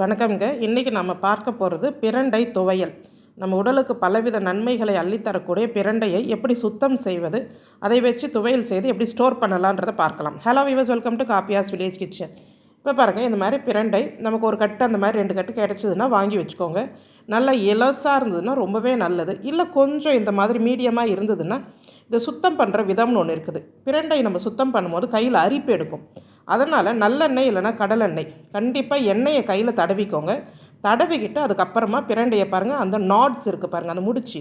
வணக்கம்ங்க. இன்றைக்கி நம்ம பார்க்க போகிறது பிரண்டை துவையல். நம்ம உடலுக்கு பலவித நன்மைகளை அள்ளித்தரக்கூடிய பிரண்டையை எப்படி சுத்தம் செய்வது அதை வச்சு துவையல் செய்து எப்படி ஸ்டோர் பண்ணலான்றதை பார்க்கலாம். Hello viewers welcome to Kaapiyas village kitchen இப்போ பாருங்கள் இந்த மாதிரி பிரண்டை நமக்கு ஒரு கட்டு அந்த மாதிரி ரெண்டு கட்டு கிடச்சிதுன்னா வாங்கி வச்சுக்கோங்க. நல்லா இலசாக இருந்ததுன்னா ரொம்பவே நல்லது. இல்லை கொஞ்சம் இந்த மாதிரி மீடியமாக இருந்ததுன்னா இதை சுத்தம் பண்ணுற விதம்னு ஒன்று இருக்குது. பிரண்டை நம்ம சுத்தம் பண்ணும்போது கையில் அரிப்பு எடுக்கும். அதனால் நல்லெண்ணெய் இல்லைன்னா கடலெண்ணெய். கண்டிப்பாக எண்ணெயை கையில் தடவிக்கோங்க. தடவிக்கிட்டு அதுக்கப்புறமா பிரண்டையை பாருங்கள் அந்த நாட்ஸ் இருக்குது பாருங்கள் அந்த முடிச்சு.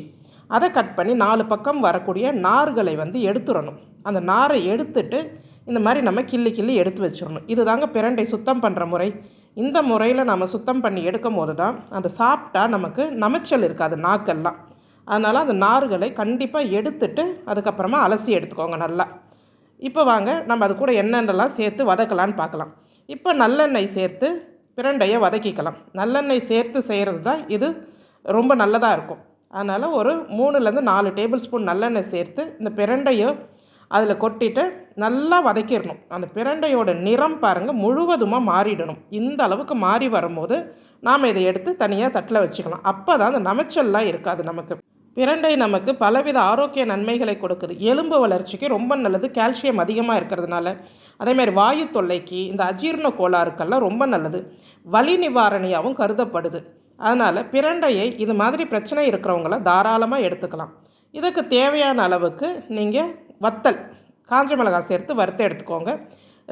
அதை கட் பண்ணி நாலு பக்கம் வரக்கூடிய நார்களை வந்து எடுத்துடணும். அந்த நாரை எடுத்துட்டு இந்த மாதிரி நம்ம கிள்ளி கிள்ளி எடுத்து வச்சிடணும். இது தாங்க பிரண்டை சுத்தம் பண்ணுற முறை. இந்த முறையில் நம்ம சுத்தம் பண்ணி எடுக்கும் போது தான் அந்த சாப்பிட்டா நமக்கு நமைச்சல் இருக்காது நாக்கெல்லாம். அதனால் அந்த நார்களை கண்டிப்பாக எடுத்துட்டு அதுக்கப்புறமா அலசி எடுத்துக்கோங்க நல்லா. இப்போ வாங்க நம்ம அது கூட என்னென்னலாம் சேர்த்து வதக்கலான்னு பார்க்கலாம். இப்போ நல்லெண்ணெய் சேர்த்து பிரண்டையை வதக்கிக்கலாம். நல்லெண்ணெய் சேர்த்து செய்கிறது தான் இது ரொம்ப நல்லதாக இருக்கும். அதனால் ஒரு மூணுலேருந்து நாலு டேபிள் ஸ்பூன் நல்லெண்ணெய் சேர்த்து இந்த பிரண்டையை அதில் கொட்டிட்டு நல்லா வதக்கிடணும். அந்த பிரண்டையோட நிறம் பாருங்கள் முழுவதுமாக மாறிடணும். இந்த அளவுக்கு மாறி வரும்போது நாம் இதை எடுத்து தனியாக தட்டில் வச்சுக்கலாம். அப்போ தான் அந்த நமைச்சல்லாம் இருக்காது நமக்கு. பிரண்டை நமக்கு பலவித ஆரோக்கிய நன்மைகளை கொடுக்குது. எலும்பு வளர்ச்சிக்கு ரொம்ப நல்லது கால்சியம் அதிகமாக இருக்கிறதுனால. அதேமாதிரி வாயு தொல்லைக்கு இந்த அஜீர்ண கோளாறுக்கெல்லாம் ரொம்ப நல்லது. வலி நிவாரணியாகவும் கருதப்படுது. அதனால் பிரண்டையை இது மாதிரி பிரச்சனை இருக்கிறவங்கள தாராளமாக எடுத்துக்கலாம். இதுக்கு தேவையான அளவுக்கு நீங்கள் வத்தல் காஞ்ச மிளகாய் சேர்த்து வறுத்து எடுத்துக்கோங்க.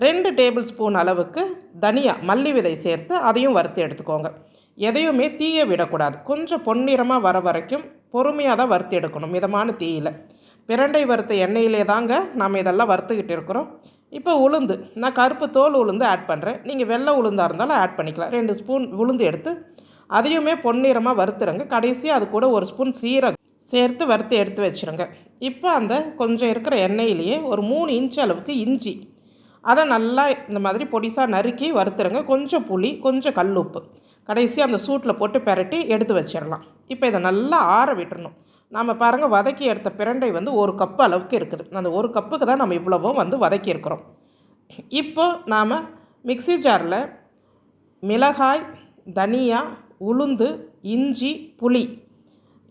ரெண்டு டேபிள் ஸ்பூன் அளவுக்கு தனியா மல்லி விதை சேர்த்து அதையும் வறுத்து எடுத்துக்கோங்க. எதையுமே தீய விடக்கூடாது. கொஞ்சம் பொன்னிறமாக வர வரைக்கும் பொறுமையாக தான் வறுத்து எடுக்கணும் மிதமான தீயில். பிரண்டை வறுத்த எண்ணெயிலே தாங்க நாம் இதெல்லாம் வறுத்துக்கிட்டு இருக்கிறோம். இப்போ உளுந்து நான் கருப்பு தோல் உளுந்து ஆட் பண்ணுறேன் நீங்கள் வெள்ளை உளுந்தாக இருந்தாலும் ஆட் பண்ணிக்கலாம். ரெண்டு ஸ்பூன் உளுந்து எடுத்து அதையுமே பொன்னிறமாக வறுத்துருங்க. கடைசியாக அது கூட ஒரு ஸ்பூன் சீரகம் சேர்த்து வறுத்து எடுத்து வச்சுருங்க. இப்போ அந்த கொஞ்சம் இருக்கிற எண்ணெயிலேயே ஒரு மூணு இன்ச் அளவுக்கு இஞ்சி அதை நல்லா இந்த மாதிரி பொடிசாக நறுக்கி வறுத்துருங்க. கொஞ்சம் புளி கொஞ்சம் கல் உப்பு கடைசி அந்த சூட்டில் போட்டு பெரட்டி எடுத்து வச்சிடலாம். இப்போ இதை நல்லா ஆற விட்டுறணும். நாம் பாருங்கள் வதக்கி எடுத்த பிரண்டை வந்து ஒரு கப்பு அளவுக்கு இருக்குது. அந்த ஒரு கப்புக்கு தான் நம்ம இவ்வளவும் வந்து வதக்கி இருக்கிறோம். இப்போ நாம் மிக்சி ஜாரில் மிளகாய் தனியா உளுந்து இஞ்சி புளி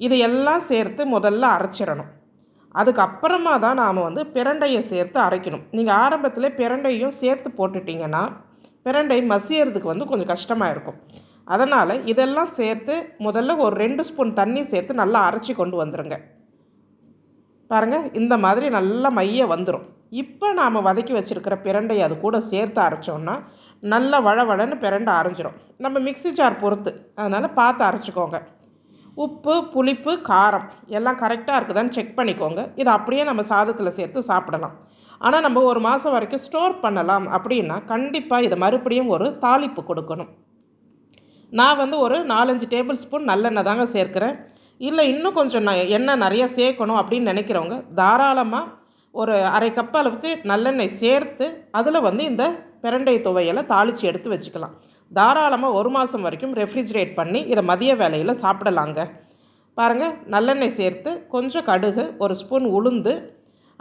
இது எல்லாம் சேர்த்து முதல்ல அரைச்சிடணும். அதுக்கப்புறமா தான் நாம் வந்து பிரண்டையை சேர்த்து அரைக்கணும். நீங்கள் ஆரம்பத்தில் பிரண்டையும் சேர்த்து போட்டுட்டிங்கன்னா பிரண்டை மசியறதுக்கு வந்து கொஞ்சம் கஷ்டமாக இருக்கும். அதனால் இதெல்லாம் சேர்த்து முதல்ல ஒரு ரெண்டு ஸ்பூன் தண்ணி சேர்த்து நல்லா அரைச்சி கொண்டு வந்துடுங்க பாருங்கள் இந்த மாதிரி நல்லா மைய வந்துடும் இப்போ நாம் வதக்கி வச்சுருக்கிற பிரண்டையை அது கூட சேர்த்து அரைச்சோன்னா நல்லா வழன்னு பிரண்டை அரைஞ்சிரும். நம்ம மிக்சி ஜார் பொறுத்து. அதனால் பார்த்து அரைச்சிக்கோங்க. உப்பு புளிப்பு காரம் எல்லாம் கரெக்டாக இருக்குதான்னு செக் பண்ணிக்கோங்க. இதை அப்படியே நம்ம சாதத்தில் சேர்த்து சாப்பிடலாம். ஆனால் நம்ம ஒரு மாதம் வரைக்கும் ஸ்டோர் பண்ணலாம் அப்படின்னா கண்டிப்பாக இதை மறுபடியும் ஒரு தாளிப்பு கொடுக்கணும். நான் வந்து ஒரு நாலஞ்சு டேபிள் ஸ்பூன் நல்லெண்ணெய் தாங்க சேர்க்குறேன். இல்லை இன்னும் கொஞ்சம் நான் எண்ணெய் நிறையா சேர்க்கணும் அப்படின்னு நினைக்கிறவங்க தாராளமாக ஒரு அரை கப் அளவுக்கு நல்லெண்ணெய் சேர்த்து அதில் வந்து இந்த பிரண்டை துவையலை தாளித்து எடுத்து வச்சுக்கலாம். தாராளமாக ஒரு மாதம் வரைக்கும் ரெஃப்ரிஜிரேட் பண்ணி இதை மதிய வேலையில் சாப்பிடலாங்க. பாருங்கள் நல்லெண்ணெய் சேர்த்து கொஞ்சம் கடுகு ஒரு ஸ்பூன் உளுந்து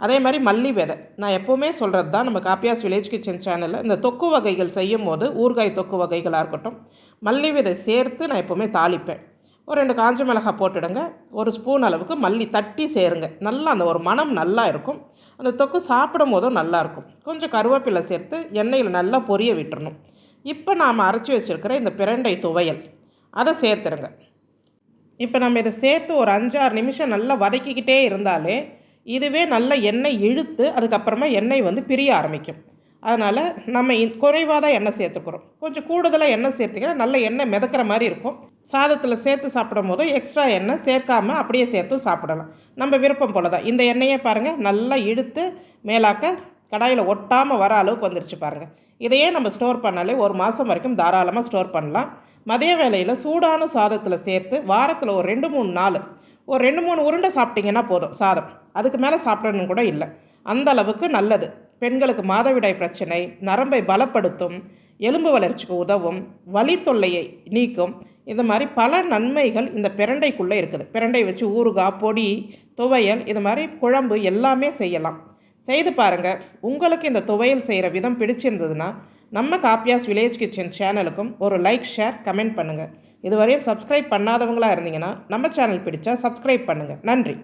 அதே மாதிரி மல்லி விதை. நான் எப்போவுமே சொல்கிறது தான் நம்ம காப்பியாஸ் வில்லேஜ் கிச்சன் சேனலில் இந்த தொக்கு வகைகள் செய்யும் போது ஊறுகாய் தொக்கு வகைகளாக இருக்கட்டும் மல்லி விதை சேர்த்து நான் எப்போவுமே தாளிப்பேன். ஒரு ரெண்டு காஞ்ச மிளகாய் போட்டுடுங்க. ஒரு ஸ்பூன் அளவுக்கு மல்லி தட்டி சேருங்க. நல்லா அந்த ஒரு மனம் நல்லா இருக்கும். அந்த தொக்கு சாப்பிடும் போதும் நல்லாயிருக்கும் கொஞ்சம் கருவேப்பிலை சேர்த்து எண்ணெயில் நல்லா பொரிய விட்டுறணும். இப்போ நாம் அரைச்சி வச்சுருக்கிற இந்த பிரண்டை துவையல். அதை சேர்த்துருங்க. இப்போ நம்ம இதை சேர்த்து ஒரு அஞ்சாறு நிமிஷம் நல்லா வதக்கிக்கிட்டே இருந்தாலே இதுவே நல்ல எண்ணெய் இழுத்து அதுக்கப்புறமா எண்ணெய் வந்து பிரிய ஆரம்பிக்கும். அதனால் நம்ம குறைவாக தான் எண்ணெய் சேர்த்துக்கிறோம். கொஞ்சம் கூடுதலாக எண்ணெய் சேர்த்திங்கன்னா நல்ல எண்ணெய் மிதக்கிற மாதிரி இருக்கும். சாதத்தில் சேர்த்து சாப்பிடும் போது எக்ஸ்ட்ரா எண்ணெய் சேர்க்காமல் அப்படியே சேர்த்தும் சாப்பிடலாம். நம்ம விருப்பம் போல தான் இந்த எண்ணெயை பாருங்கள் நல்லா இழுத்து மேலாக்க கடாயில் ஒட்டாமல் வர அளவுக்கு வந்துருச்சு பாருங்கள் இதையே நம்ம ஸ்டோர் பண்ணாலே ஒரு மாதம் வரைக்கும் தாராளமாக ஸ்டோர் பண்ணலாம். மதிய வேலையில் சூடான சாதத்தில் சேர்த்து வாரத்தில் ஒரு ரெண்டு மூணு நாள் ஒரு ரெண்டு மூணு உருண்டை சாப்பிட்டிங்கன்னா போதும் சாதம். அதுக்கு மேலே சாப்பிடணும் கூட இல்லை. அந்த அளவுக்கு நல்லது. பெண்களுக்கு மாதவிடாய் பிரச்சனை நரம்பை பலப்படுத்தும் எலும்பு வளர்ச்சிக்கு உதவும் வலி தொல்லையை நீக்கும். இந்த மாதிரி பல நன்மைகள் இந்த பிரண்டைக்குள்ளே இருக்குது. பிரண்டை வச்சு ஊறுகாய் பொடி துவையல் இது மாதிரி குழம்பு எல்லாமே செய்யலாம். செய்து பாருங்கள் உங்களுக்கு இந்த துவையல் செய்கிற விதம் பிடிச்சிருந்ததுன்னா நம்ம காப்பியாஸ் வில்லேஜ் கிச்சன் சேனலுக்கும் ஒரு லைக் ஷேர் கமெண்ட் பண்ணுங்கள் இதுவரையும் சப்ஸ்கிரைப் பண்ணாதவங்களாக இருந்தீங்கன்னா நம்ம சேனல் பிடிச்சா சப்ஸ்கிரைப் பண்ணுங்கள் நன்றி.